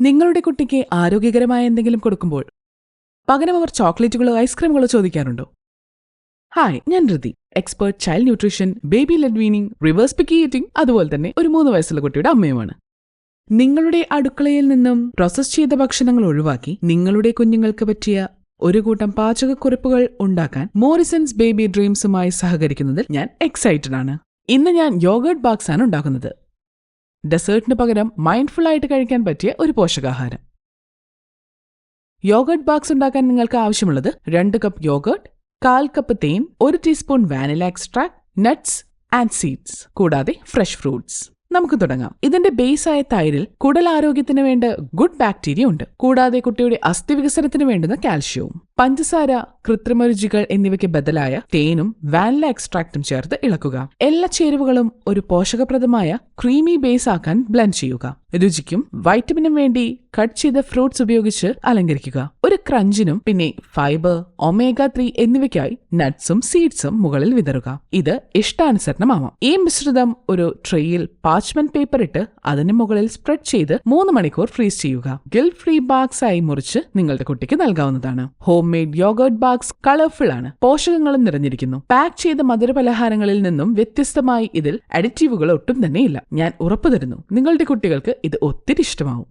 നിങ്ങളുടെ കുട്ടിക്ക് ആരോഗ്യകരമായ എന്തെങ്കിലും കൊടുക്കുമ്പോൾ പകരം അവർ ചോക്ലേറ്റുകളോ ഐസ്ക്രീമുകളോ ചോദിക്കാറുണ്ടോ? ഹായ് ഞാൻ Riti. Expert child nutrition baby led weaning reverse picky eating അതുപോലെ തന്നെ ഒരു മൂന്ന് വയസ്സുള്ള കുട്ടിയുടെ അമ്മയുമാണ്. നിങ്ങളുടെ അടുക്കളയിൽ നിന്നും പ്രോസസ് ചെയ്ത ഭക്ഷണങ്ങൾ ഒഴിവാക്കി നിങ്ങളുടെ കുഞ്ഞുങ്ങൾക്ക് പറ്റിയ ഒരു കൂട്ടം പാചകക്കുറിപ്പുകൾ ഉണ്ടാക്കാൻ മോറിസൺസ് ബേബി ഡ്രീംസുമായി സഹകരിക്കുന്നതിൽ ഞാൻ എക്സൈറ്റഡ് ആണ്. ഇന്ന് ഞാൻ യോഗേർട്ട് ബാക്സ് ആണ് ഉണ്ടാക്കുന്നത്. ഡെസേർട്ടിന് പകരം മൈൻഡ്ഫുൾ ആയിട്ട് കഴിക്കാൻ പറ്റിയ ഒരു പോഷകാഹാരം. യോഗർട്ട് ബാക്സ് ഉണ്ടാക്കാൻ നിങ്ങൾക്ക് ആവശ്യമുള്ളത് രണ്ട് കപ്പ് യോഗർട്ട് കാൽ കപ്പ് തേൻ ഒരു teaspoon vanilla extract nuts and seeds കൂടാതെ ഫ്രഷ് ഫ്രൂട്ട്സ് നമുക്ക് തുടങ്ങാം. ഇതിന്റെ ബേസ് ആയ തൈരിൽ കുടൽ ആരോഗ്യത്തിന് വേണ്ട ഗുഡ് ബാക്ടീരിയ ഉണ്ട്. കൂടാതെ കുട്ടിയുടെ അസ്ഥി വികസനത്തിന് വേണ്ടുന്ന കാൽഷ്യവും പഞ്ചസാര കൃത്രിമരുചികൾ എന്നിവയ്ക്ക് ബദലായ തേനും വാനില എക്സ്ട്രാക്റ്റും ചേർത്ത് ഇളക്കുക. എല്ലാ ചേരുവകളും ഒരു പോഷകപ്രദമായ ക്രീമി ബേസ് ആക്കാൻ ബ്ലെൻഡ് ചെയ്യുക. രുചിക്കും വൈറ്റമിനും വേണ്ടി കട്ട് ചെയ്ത ഫ്രൂട്ട്സ് ഉപയോഗിച്ച് അലങ്കരിക്കുക. ഒരു ക്രഞ്ചിനും പിന്നെ ഫൈബർ ഒമേഗ ത്രീ എന്നിവയ്ക്കായി നട്ട്സും സീഡ്സും മുകളിൽ വിതറുക. ഇത് ഇഷ്ടാനുസരണമാവാം. ഈ മിശ്രിതം ഒരു ട്രേയിൽ പാച്ച്മെന്റ് പേപ്പർ ഇട്ട് അതിന് മുകളിൽ സ്പ്രെഡ് ചെയ്ത് മൂന്ന് മണിക്കൂർ ഫ്രീസ് ചെയ്യുക. ഗിൽ ഫ്രീ ബാഗ്സ് ആയി മുറിച്ച് നിങ്ങളുടെ കുട്ടിക്ക് നൽകാവുന്നതാണ്. Home made yogurt bags colourful ആണ്. പോഷകങ്ങളും നിറഞ്ഞിരിക്കുന്നു. പാക്ക് ചെയ്ത മധുരപലഹാരങ്ങളിൽ നിന്നും വ്യത്യസ്തമായി ഇതിൽ അഡിറ്റീവുകൾ ഒട്ടും തന്നെയില്ല ഞാൻ ഉറപ്പു തരുന്നു. നിങ്ങളുടെ കുട്ടികൾക്ക് ഇത് ഒത്തിരി ഇഷ്ടമാവും.